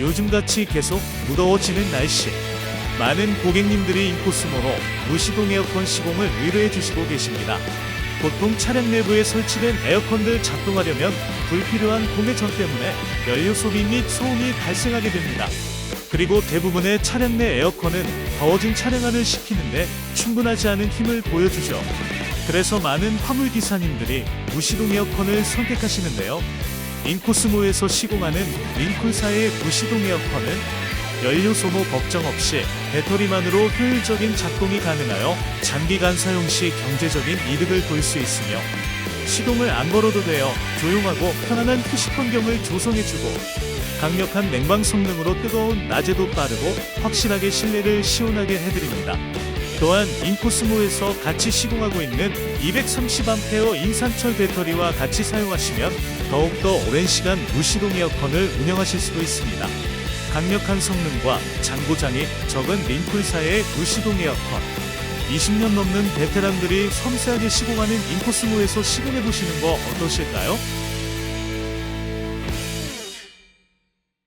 요즘같이 계속 무더워지는 날씨 많은 고객님들이 인코스모로 무시동 에어컨 시공을 의뢰해 주시고 계십니다. 보통 차량 내부에 설치된 에어컨들 작동하려면 불필요한 공해전 때문에 연료 소비 및 소음이 발생하게 됩니다. 그리고 대부분의 차량 내 에어컨은 더워진 차량 안을 식히는데 충분하지 않은 힘을 보여주죠. 그래서 많은 화물 기사님들이 무시동 에어컨을 선택하시는데요. 인코스모에서 시공하는 링쿨사의 무시동 에어컨은 연료 소모 걱정 없이 배터리만으로 효율적인 작동이 가능하여 장기간 사용 시 경제적인 이득을 볼 수 있으며 시동을 안 걸어도 되어 조용하고 편안한 휴식 환경을 조성해주고 강력한 냉방 성능으로 뜨거운 낮에도 빠르고 확실하게 실내를 시원하게 해드립니다. 또한 인코스모에서 같이 시공하고 있는 230A 인산철 배터리와 같이 사용하시면 더욱더 오랜 시간 무시동 에어컨을 운영하실 수도 있습니다. 강력한 성능과 장고장이 적은 링쿨사의 무시동 에어컨 20년 넘는 베테랑들이 섬세하게 시공하는 인코스모에서 시공해 보시는 거 어떠실까요?